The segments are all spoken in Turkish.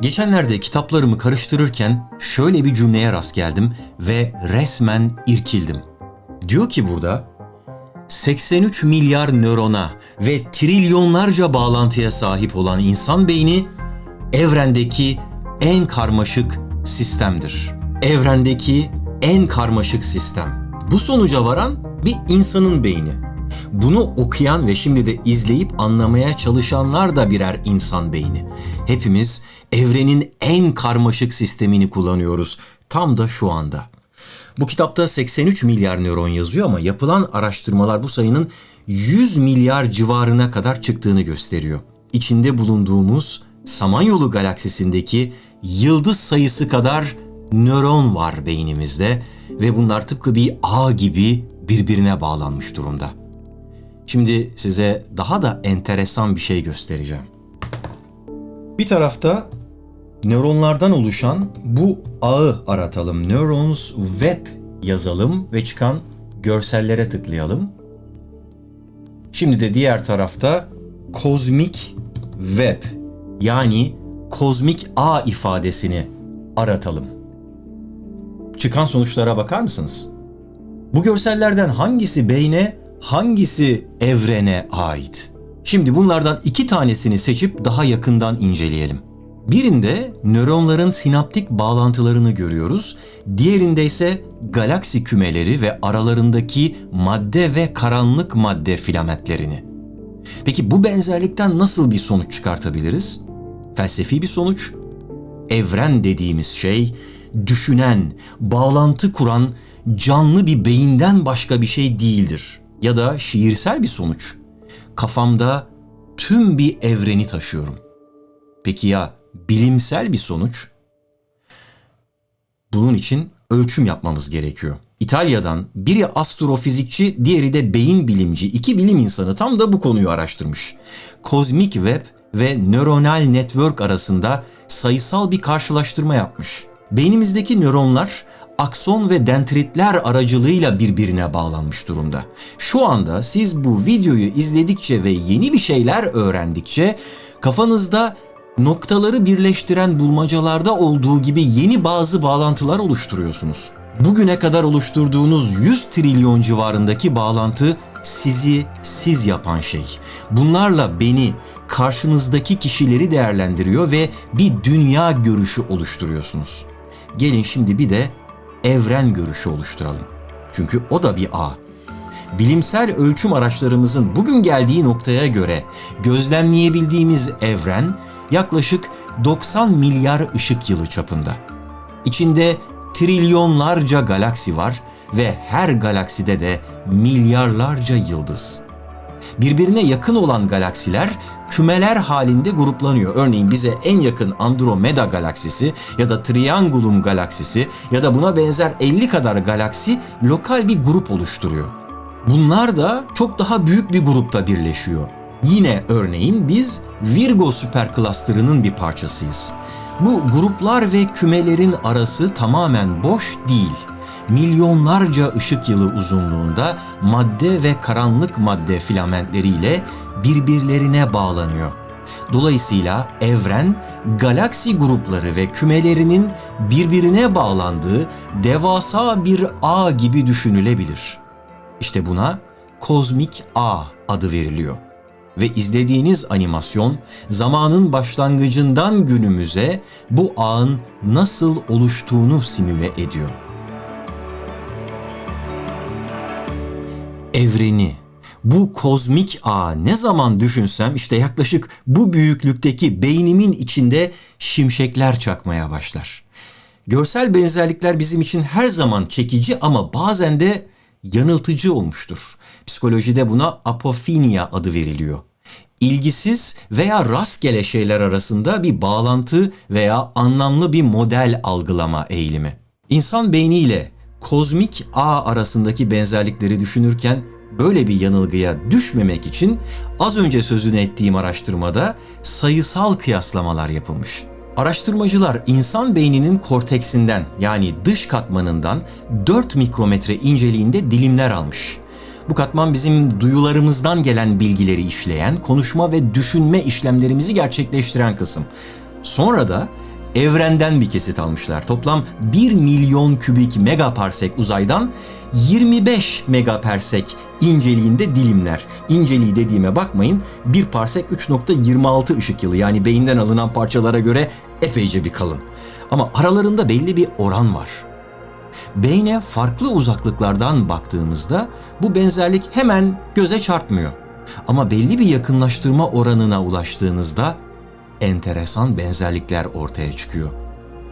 Geçenlerde kitaplarımı karıştırırken şöyle bir cümleye rast geldim ve resmen irkildim. Diyor ki burada 83 milyar nörona ve trilyonlarca bağlantıya sahip olan insan beyni evrendeki en karmaşık sistemdir. Evrendeki en karmaşık sistem. Bu sonuca varan bir insanın beyni. Bunu okuyan ve şimdi de izleyip anlamaya çalışanlar da birer insan beyni. Hepimiz evrenin en karmaşık sistemini kullanıyoruz tam da şu anda. Bu kitapta 83 milyar nöron yazıyor ama yapılan araştırmalar bu sayının 100 milyar civarına kadar çıktığını gösteriyor. İçinde bulunduğumuz Samanyolu galaksisindeki yıldız sayısı kadar nöron var beynimizde ve bunlar tıpkı bir ağ gibi birbirine bağlanmış durumda. Şimdi size daha da enteresan bir şey göstereceğim. Bir tarafta nöronlardan oluşan bu ağı aratalım. Neurons Web yazalım ve çıkan görsellere tıklayalım. Şimdi de diğer tarafta kozmik web yani kozmik ağ ifadesini aratalım. Çıkan sonuçlara bakar mısınız? Bu görsellerden hangisi beyne, hangisi evrene ait? Şimdi bunlardan iki tanesini seçip daha yakından inceleyelim. Birinde nöronların sinaptik bağlantılarını görüyoruz, diğerinde ise galaksi kümeleri ve aralarındaki madde ve karanlık madde filamentlerini. Peki bu benzerlikten nasıl bir sonuç çıkartabiliriz? Felsefi bir sonuç. Evren dediğimiz şey düşünen, bağlantı kuran canlı bir beyinden başka bir şey değildir. Ya da şiirsel bir sonuç. Kafamda tüm bir evreni taşıyorum. Peki ya bilimsel bir sonuç? Bunun için ölçüm yapmamız gerekiyor. İtalya'dan biri astrofizikçi, diğeri de beyin bilimci, iki bilim insanı tam da bu konuyu araştırmış. Kozmik web ve nöronal network arasında sayısal bir karşılaştırma yapmış. Beynimizdeki nöronlar akson ve dendritler aracılığıyla birbirine bağlanmış durumda. Şu anda siz bu videoyu izledikçe ve yeni bir şeyler öğrendikçe kafanızda noktaları birleştiren bulmacalarda olduğu gibi yeni bazı bağlantılar oluşturuyorsunuz. Bugüne kadar oluşturduğunuz 100 trilyon civarındaki bağlantı sizi siz yapan şey. Bunlarla beni, karşınızdaki kişileri değerlendiriyor ve bir dünya görüşü oluşturuyorsunuz. Gelin şimdi bir de evren görüşü oluşturalım. Çünkü o da bir ağ. Bilimsel ölçüm araçlarımızın bugün geldiği noktaya göre gözlemleyebildiğimiz evren yaklaşık 90 milyar ışık yılı çapında. İçinde trilyonlarca galaksi var ve her galakside de milyarlarca yıldız. Birbirine yakın olan galaksiler kümeler halinde gruplanıyor. Örneğin bize en yakın Andromeda galaksisi ya da Triangulum galaksisi ya da buna benzer 50 kadar galaksi lokal bir grup oluşturuyor. Bunlar da çok daha büyük bir grupta birleşiyor. Yine örneğin biz Virgo süper cluster'ının bir parçasıyız. Bu gruplar ve kümelerin arası tamamen boş değil. Milyonlarca ışık yılı uzunluğunda madde ve karanlık madde filamentleriyle birbirlerine bağlanıyor. Dolayısıyla evren galaksi grupları ve kümelerinin birbirine bağlandığı devasa bir ağ gibi düşünülebilir. İşte buna kozmik ağ adı veriliyor ve izlediğiniz animasyon zamanın başlangıcından günümüze bu ağın nasıl oluştuğunu simüle ediyor. Evreni, bu kozmik ağ ne zaman düşünsem işte yaklaşık bu büyüklükteki beynimin içinde şimşekler çakmaya başlar. Görsel benzerlikler bizim için her zaman çekici ama bazen de yanıltıcı olmuştur. Psikolojide buna apofinia adı veriliyor. İlgisiz veya rastgele şeyler arasında bir bağlantı veya anlamlı bir model algılama eğilimi. İnsan beyniyle kozmik ağ arasındaki benzerlikleri düşünürken böyle bir yanılgıya düşmemek için az önce sözünü ettiğim araştırmada sayısal kıyaslamalar yapılmış. Araştırmacılar insan beyninin korteksinden yani dış katmanından 4 mikrometre inceliğinde dilimler almış. Bu katman bizim duyularımızdan gelen bilgileri işleyen, konuşma ve düşünme işlemlerimizi gerçekleştiren kısım. Sonra da evrenden bir kesit almışlar. Toplam 1 milyon kübik megaparsek uzaydan 25 megaparsek inceliğinde dilimler. İnceliği dediğime bakmayın. Bir parsek 3.26 ışık yılı yani beyinden alınan parçalara göre epeyce bir kalın. Ama aralarında belli bir oran var. Beyne farklı uzaklıklardan baktığımızda bu benzerlik hemen göze çarpmıyor. Ama belli bir yakınlaştırma oranına ulaştığınızda enteresan benzerlikler ortaya çıkıyor.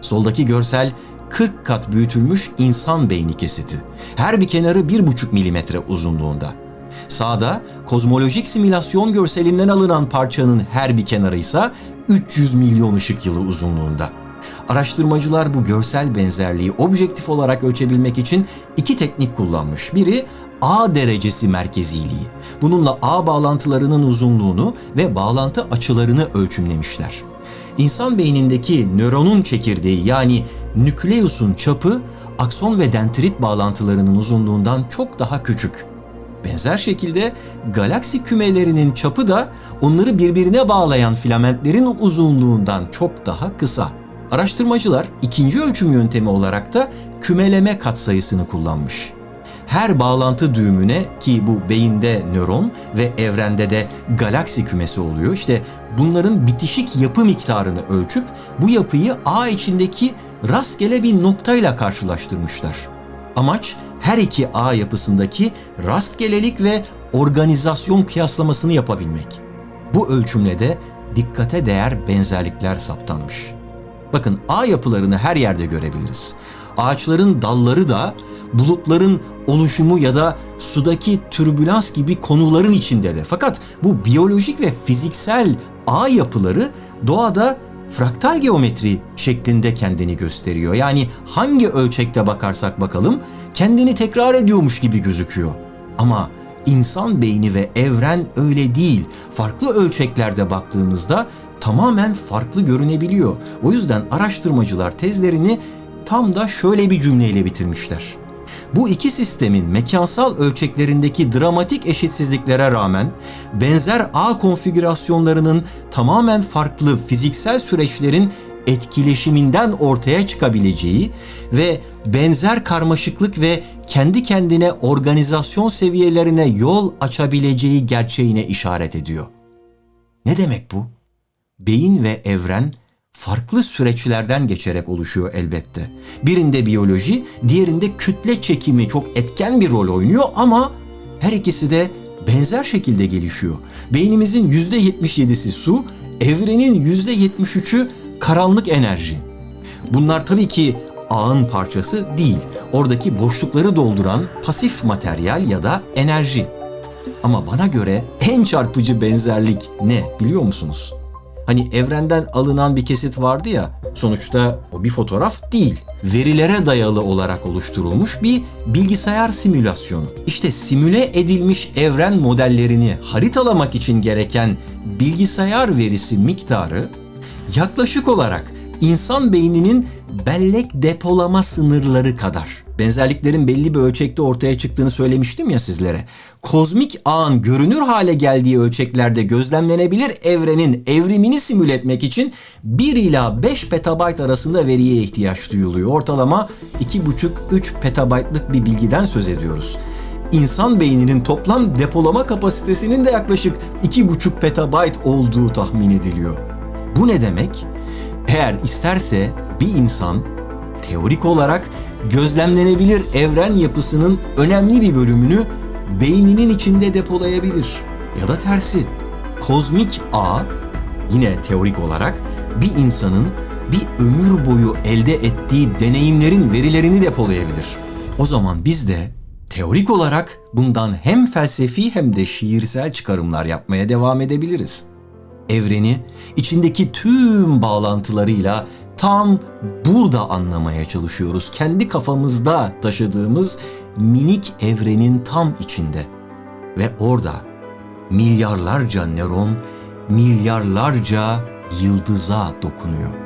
Soldaki görsel 40 kat büyütülmüş insan beyni kesiti. Her bir kenarı 1,5 milimetre uzunluğunda. Sağda kozmolojik simülasyon görselinden alınan parçanın her bir kenarı ise 300 milyon ışık yılı uzunluğunda. Araştırmacılar bu görsel benzerliği objektif olarak ölçebilmek için iki teknik kullanmış. Biri A derecesi merkeziliği. Bununla A bağlantılarının uzunluğunu ve bağlantı açılarını ölçümlemişler. İnsan beynindeki nöronun çekirdeği yani nükleusun çapı akson ve dendrit bağlantılarının uzunluğundan çok daha küçük. Benzer şekilde galaksi kümelerinin çapı da onları birbirine bağlayan filamentlerin uzunluğundan çok daha kısa. Araştırmacılar ikinci ölçüm yöntemi olarak da kümeleme katsayısını kullanmış. Her bağlantı düğümüne ki bu beyinde nöron ve evrende de galaksi kümesi oluyor. İşte bunların bitişik yapı miktarını ölçüp bu yapıyı A içindeki rastgele bir noktayla karşılaştırmışlar. Amaç her iki ağ yapısındaki rastgelelik ve organizasyon kıyaslamasını yapabilmek. Bu ölçümle de dikkate değer benzerlikler saptanmış. Bakın ağ yapılarını her yerde görebiliriz. Ağaçların dalları da bulutların oluşumu ya da sudaki türbülans gibi konuların içinde de. Fakat bu biyolojik ve fiziksel ağ yapıları doğada fraktal geometri şeklinde kendini gösteriyor. Yani hangi ölçekte bakarsak bakalım kendini tekrar ediyormuş gibi gözüküyor. Ama insan beyni ve evren öyle değil. Farklı ölçeklerde baktığımızda tamamen farklı görünebiliyor. O yüzden araştırmacılar tezlerini tam da şöyle bir cümleyle bitirmişler. Bu iki sistemin mekansal ölçeklerindeki dramatik eşitsizliklere rağmen benzer ağ konfigürasyonlarının tamamen farklı fiziksel süreçlerin etkileşiminden ortaya çıkabileceği ve benzer karmaşıklık ve kendi kendine organizasyon seviyelerine yol açabileceği gerçeğine işaret ediyor. Ne demek bu? Beyin ve evren farklı süreçlerden geçerek oluşuyor elbette. Birinde biyoloji, diğerinde kütle çekimi çok etken bir rol oynuyor ama her ikisi de benzer şekilde gelişiyor. Beynimizin %77'si su, evrenin %73'ü karanlık enerji. Bunlar tabii ki ağın parçası değil. Oradaki boşlukları dolduran pasif materyal ya da enerji. Ama bana göre en çarpıcı benzerlik ne biliyor musunuz? Hani evrenden alınan bir kesit vardı ya, sonuçta o bir fotoğraf değil. Verilere dayalı olarak oluşturulmuş bir bilgisayar simülasyonu. İşte simüle edilmiş evren modellerini haritalamak için gereken bilgisayar verisi miktarı yaklaşık olarak insan beyninin bellek depolama sınırları kadar. Benzerliklerin belli bir ölçekte ortaya çıktığını söylemiştim ya sizlere. Kozmik ağın görünür hale geldiği ölçeklerde gözlemlenebilir evrenin evrimini simüle etmek için 1 ila 5 petabayt arasında veriye ihtiyaç duyuluyor. Ortalama 2,5-3 petabaytlık bir bilgiden söz ediyoruz. İnsan beyninin toplam depolama kapasitesinin de yaklaşık 2,5 petabayt olduğu tahmin ediliyor. Bu ne demek? Eğer isterse bir insan teorik olarak gözlemlenebilir evren yapısının önemli bir bölümünü beyninin içinde depolayabilir. Ya da tersi. Kozmik ağ yine teorik olarak bir insanın bir ömür boyu elde ettiği deneyimlerin verilerini depolayabilir. O zaman biz de teorik olarak bundan hem felsefi hem de şiirsel çıkarımlar yapmaya devam edebiliriz. Evreni içindeki tüm bağlantılarıyla tam burada anlamaya çalışıyoruz. Kendi kafamızda taşıdığımız minik evrenin tam içinde. Ve orada milyarlarca nöron milyarlarca yıldıza dokunuyor.